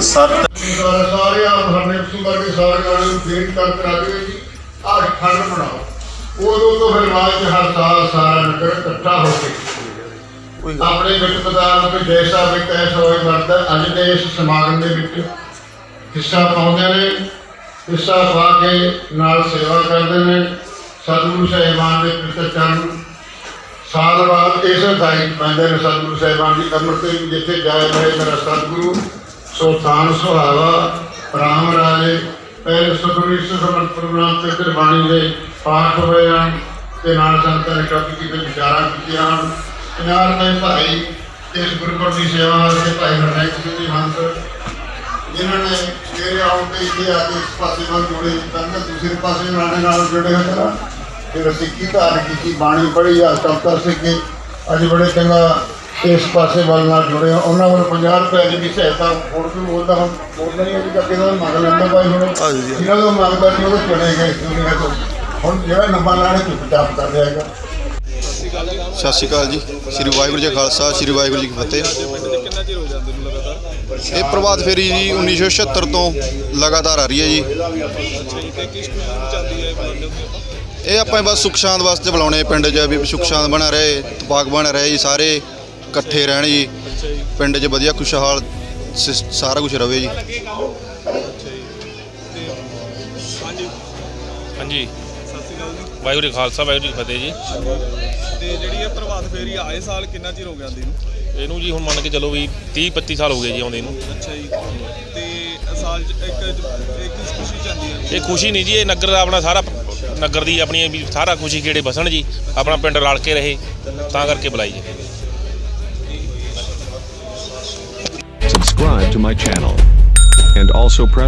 ਵਾਹਿਗੁਰੂ ਸਤ। ਸਾਰੇ ਸਾਰੇ ਆਪ ਹਰਨੇਕ ਸਿੰਘ ਵਰਗੇ ਸਾਰੇ ਜਾਣੇ ਨੂੰ ਬੇਨਤੀ ਕਰ ਕਰਾ ਦਿਓ ਜੀ। ਆਹ ਖੰਡ ਬਣਾਓ। ਉਦੋਂ ਤੋਂ ਫਿਰ ਬਾਅਦ ਚ ਹਰ ਸਾਲ ਸਾਰਾ ਨਗਰ ਇਕੱਠਾ ਹੋ ਕੇ ਆਪਣੇ ਵਿੱਚ ਪਦਾਰ ਨੂੰ ਜੈਸਾ ਵੀ ਕੈਸਾ ਹੋਏ ਵਰਦਾ ਅੱਜ ਦੇ ਇਸ ਸਮਾਗਮ ਦੇ ਵਿੱਚ ਹਿੱਸਾ ਪਾਉਂਦੇ ਨੇ ਹਿੱਸਾ ਪਾ ਕੇ ਨਾਲ ਸੇਵਾ ਕਰਦੇ ਨੇ। ਸਤਿਗੁਰੂ ਸਾਹਿਬਾਨ ਦੇ ਪਿੱਤਰ ਚਰਨ। ਸਾਲ ਬਾਅਦ ਇਸ ਦਾਈ ਪੈਂਦੇ ਨੇ ਸਤਿਗੁਰੂ ਸਾਹਿਬਾਨ ਦੀ ਅੰਮ੍ਰਿਤ ਤੇ ਜਿੱਥੇ ਜਾਏ ਰਹੇ ਮੇਰਾ ਸਤਿਗੁਰੂ। ਸੋ ਥਾਨ ਸੁਹਾਵਾ, ਰਾਮ ਰਾਜੇ, ਪਹਿਲੇ ਸੁਖਮਨੀ ਸੁਖਮਨ ਪ੍ਰੋਗਰਾਮ ਤੇ ਗੁਰਬਾਣੀ ਦੇ ਪਾਠ ਹੋਏ ਹਨ ਤੇ ਨਾਲ ਸੰਤਾਂ ਨੇ ਕਾਫੀ ਕੀਤੇ ਵਿਚਾਰਾਂ ਕੀਤੀਆਂ ਹਨ। ਪਿਆਰ ਦੇ ਭਾਈ ਇਸ ਗੁਰਪੁਰਬ ਦੀ ਸੇਵਾ ਵਾਸਤੇ ਭਾਈ ਹਰਨਾਇਕ ਸਿੰਘ ਜੀ ਹੰਸ, ਜਿਨ੍ਹਾਂ ਨੇ ਸਵੇਰੇ ਆਉਣ ਤੇ ਇੱਥੇ ਆ ਕੇ ਇਸ ਪਾਸੇ ਨਾਲ ਜੁੜੇ ਤਾਂ ਦੂਸਰੇ ਪਾਸੇ ਨਾਲ ਨਾਲ ਜੁੜੇ ਹੋਏ ਸਨ ਫਿਰ ਸਿੱਖੀ ਧਾਰਨ ਕੀਤੀ? ਬਾਣੀ ਪੜ੍ਹੀ ਆ ਕਵਤਾ ਸਿੱਖੀ। ਅੱਜ ਬੜੇ ਚੰਗਾ ਇਸ ਪਾਸੇ ਵੱਲ ਨਾਲ ਜੁੜੇ ਆ। ਉਹਨਾਂ ਵੱਲ 50 ਰੁਪਏ ਦੀ ਵੀ ਸਹਾਇਤਾ ਹੋਰ ਵੀ ਬੋਲਦਾ ਹੁਣ ਬੋਲਦਾ ਨਹੀਂ ਅੱਜ ਕੱਲ੍ਹ ਦਾ ਮੰਗ ਲੈਂਦਾ ਭਾਈ ਹੁਣ। ਇਹਨਾਂ ਦਾ ਮੰਗਦਾ ਨਹੀਂ ਉਹ ਚਲੇ ਗਏ ਇਸ ਦੁਨੀਆ ਤੋਂ ਹੁਣ ਜਿਹੜਾ ਨੰਬਰ ਲਾਣੇ ਚੁੱਪਚਾਪ ਕਰ ਰਿਹਾ ਹੈਗਾ। ਸਤਿ ਸ਼੍ਰੀ ਅਕਾਲ ਜੀ। ਸ੍ਰੀ ਵਾਹਿਗੁਰੂ ਜੀ ਖਾਲਸਾ ਸ੍ਰੀ ਵਾਹਿਗੁਰੂ ਜੀ ਕੀ ਫਤਿਹ। ਹੋ ਇਹ ਪ੍ਰਭਾਤ ਫੇਰੀ ਜੀ 1976 ਤੋਂ ਲਗਾਤਾਰ ਆ ਰਹੀ ਹੈ ਜੀ। ਹੈ ਹੋ ਇਹ ਆਪਾਂ ਬਸ ਸੁਖ ਸ਼ਾਂਤ ਵਾਸਤੇ ਬੁਲਾਉਣੇ ਪਿੰਡ 'ਚ ਵੀ ਸੁਖ ਸ਼ਾਂਤ ਬਣਾ ਰਹੇ ਤਪਾਕ ਬਣ ਰਹੇ ਜੀ ਸਾਰੇ। ਇਕੱਠੇ ਰਹਿਣ ਜੀ। ਪਿੰਡ 'ਚ ਵਧੀਆ ਖੁਸ਼ਹਾਲ ਸਿਸ- ਸਾਰਾ ਕੁਝ ਰਵੇ ਜੀ। ਅੱਛਾ ਜੀ ਤੇ ਹਾਂਜੀ। ਹਾਂਜੀ ਸਤਿ ਸ਼੍ਰੀ ਅਕਾਲ ਜੀ ਵਾਹਿਗੁਰੂ ਜੀ ਕਾ ਖਾਲਸਾ ਵਾਹਿਗੁਰੂ ਜੀ ਕੀ ਫਤਿਹ ਜੀ। ਤੇ ਜਿਹੜੀ ਇਹ ਪ੍ਰਭਾਤ ਫੇਰੀ ਆਏ ਸਾਲ ਕਿੰਨਾ ਚਿਰ ਹੋ ਗਿਆ ਆਂਦੀ ਨੂੰ? ਇਹਨੂੰ ਜੀ ਹੁਣ ਮੰਨ ਕੇ ਚੱਲੋ ਵੀ 30 25 ਸਾਲ ਹੋ ਗਏ ਜੀ ਆਉਂਦੇ ਨੂੰ। ਅੱਛਾ ਜੀ। ਤੇ ਸਾਲ ਚ ਇੱਕ ਇੱਕ ਕਿਸ ਖੁਸ਼ੀ ਚਾਹੁੰਦੀ ਹੈ ਇਹ ਖੁਸ਼ੀ ਨਹੀਂ ਜੀ ਇਹ ਨਗਰ ਦਾ ਆਪਣਾ ਸਾਰਾ ਨਗਰ ਦੀ ਆਪਣੀ ਵੀ ਸਾਰਾ ਖੁਸ਼ੀ ਖੇੜੇ ਬਸਣ ਜੀ। ਆਪਣਾ ਪਿੰਡ ਰਲ ਕੇ ਰਹੇ ਤਾਂ ਕਰਕੇ ਬੁਲਾਈ ਜੀ। To my channel. And also press